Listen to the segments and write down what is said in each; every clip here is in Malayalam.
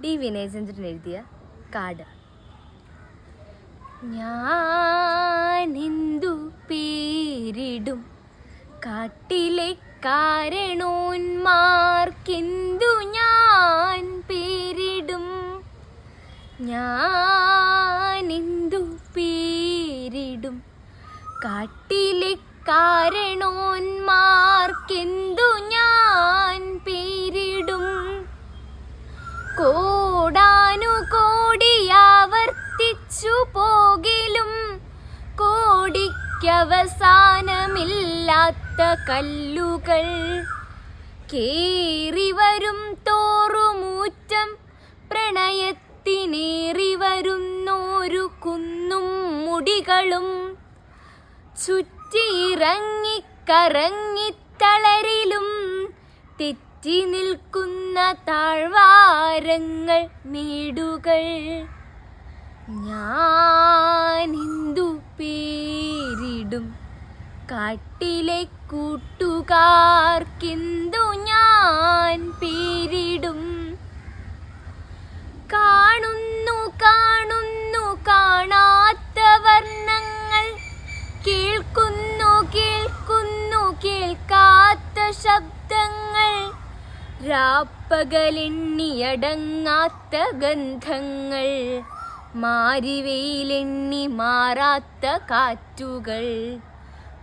ഡി വിനയചന്ദ്രൻ എഴുതിയ കാട് ഞാൻ എന്തു പേരിടും? കാട്ടിലെ കാരണോന്മാർക്കെന്തു ഞാൻ പേരിടും? ഞാൻ എന്തു പേരിടും? കാട്ടിലെ കാരണോന്മാർക്കെന്തു കോടിക്കവസാനമില്ലാത്ത കല്ലുകൾ കേറി വരും തോറുമൂറ്റം പ്രണയത്തിനേറി വരുന്നോരു കുന്നും മുടികളും ചുറ്റിയിറങ്ങിക്കറങ്ങിത്തളരിലും തെറ്റി നിൽക്കുന്ന താഴ്വാരങ്ങൾ മേടുകൾ. ഞാനെന്തു പേരിടും കാട്ടിലെ കൂട്ടുകാർക്കിന്തു ഞാൻ പേരിടും. കാണുന്നു കാണുന്നു കാണാത്ത വർണങ്ങൾ. കേൾക്കുന്നു കേൾക്കുന്നു കേൾക്കാത്ത ശബ്ദങ്ങൾ. രാപ്പകലെണ്ണിയടങ്ങാത്ത ഗന്ധങ്ങൾ. മാരിവെയിലെണ്ണി മാറാത്ത കാറ്റുകൾ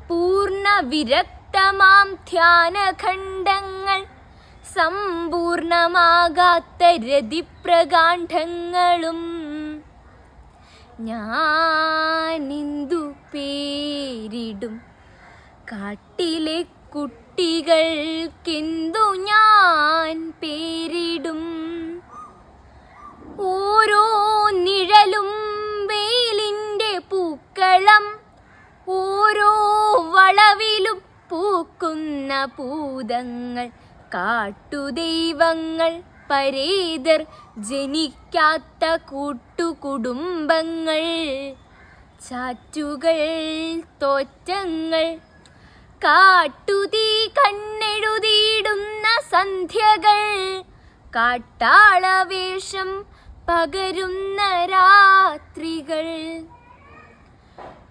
പൂർണ വിരക്തമാം ധ്യാനഖണ്ഡങ്ങൾ സമ്പൂർണമാകാത്ത രതിപ്രകാണ്ഡങ്ങളും. ഞാനെന്തു പേരിടും കാട്ടിലെ കുട്ടികൾക്കെന്തു ഞാൻ പേരിടും? ഓരോ പൂക്കളം ഓരോ വളവിലും പൂക്കുന്ന പൂതങ്ങൾ കാട്ടുദൈവങ്ങൾ പരേതർ ജനിക്കാത്ത കൂട്ടുകുടുംബങ്ങൾ ചാറ്റുകൾ തോറ്റങ്ങൾ കാട്ടുതീ കണ്ണെഴുതിയിടുന്ന സന്ധ്യകൾ കാട്ടാളവേഷം പകരുന്ന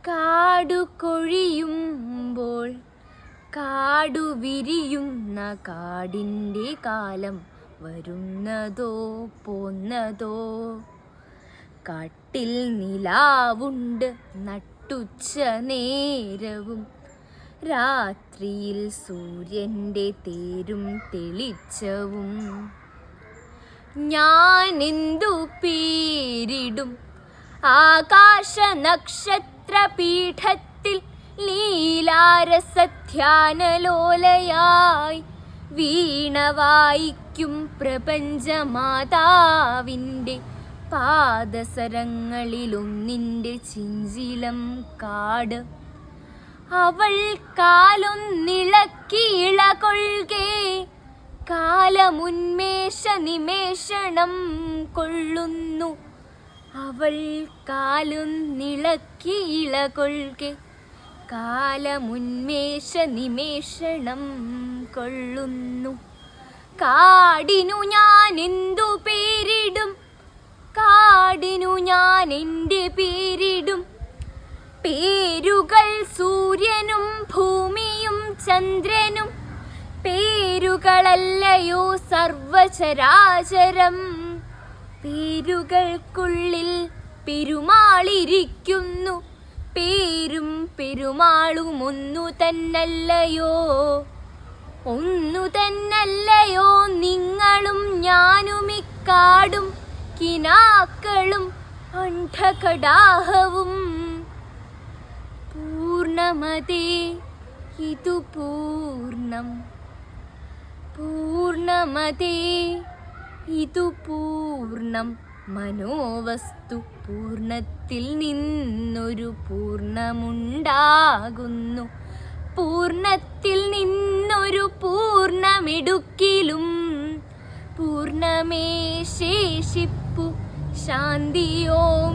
കാടു കൊഴിയുമ്പോൾ കാടു വിരിയുന്ന കാടിന്റെ കാലം വരുന്നതോ പോന്നതോ? കാട്ടിൽ നിലാവുണ്ട് നട്ടുച്ച നേരവും രാത്രിയിൽ സൂര്യന്റെ തേരും തെളിച്ചവും. ഞാൻ എന്തു പേരിടും? ആകാശ നക്ഷത്ര പീഠത്തിൽ ലീലാരസധ്യാനലോലയായി വീണ വായിക്കും പ്രപഞ്ചമാതാവിന്റെ പാദസരങ്ങളിലൊന്നിന്റെ ചിഞ്ചിലം കാട്. അവൾ കാലൊന്നിളക്കി ഇളകൊൾകെ കാലമുന്മേഷ നിമേഷണം കൊള്ളുന്നു. അവൾ കാലൊന്നിളക്കി ഇളകൊൾകെ. കാലമുന്മേഷ നിമേഷണം കൊള്ളുന്നു. കാടിനു ഞാൻ എന്തു പേരിടും? കാടിനു ഞാൻ എന്റെ പേരിടും. പേരുകൾ സൂര്യനും ഭൂമിയും ചന്ദ്രനും. പേരുകളല്ലയോ സർവചരാചരം. പേരുകൾക്കുള്ളിൽ പെരുമാളിരിക്കുന്നു. പേരും പെരുമാളും ഒന്നു തന്നല്ലയോ? ഒന്നു തന്നല്ലയോ? നിങ്ങളും ഞാനും ഇക്കാടും കിനാക്കളും അണ്ഠകടാഹവും പൂർണമതേ ഇതു പൂർണം പൂർണമതേ ഇതു പൂർണം മനോവസ്തു പൂർണത്തിൽ നിന്നൊരു പൂർണമുണ്ടാകുന്നു പൂർണത്തിൽ നിന്നൊരു പൂർണമെടുക്കിലും പൂർണമേ ശേഷിപ്പു. ശാന്തിയോം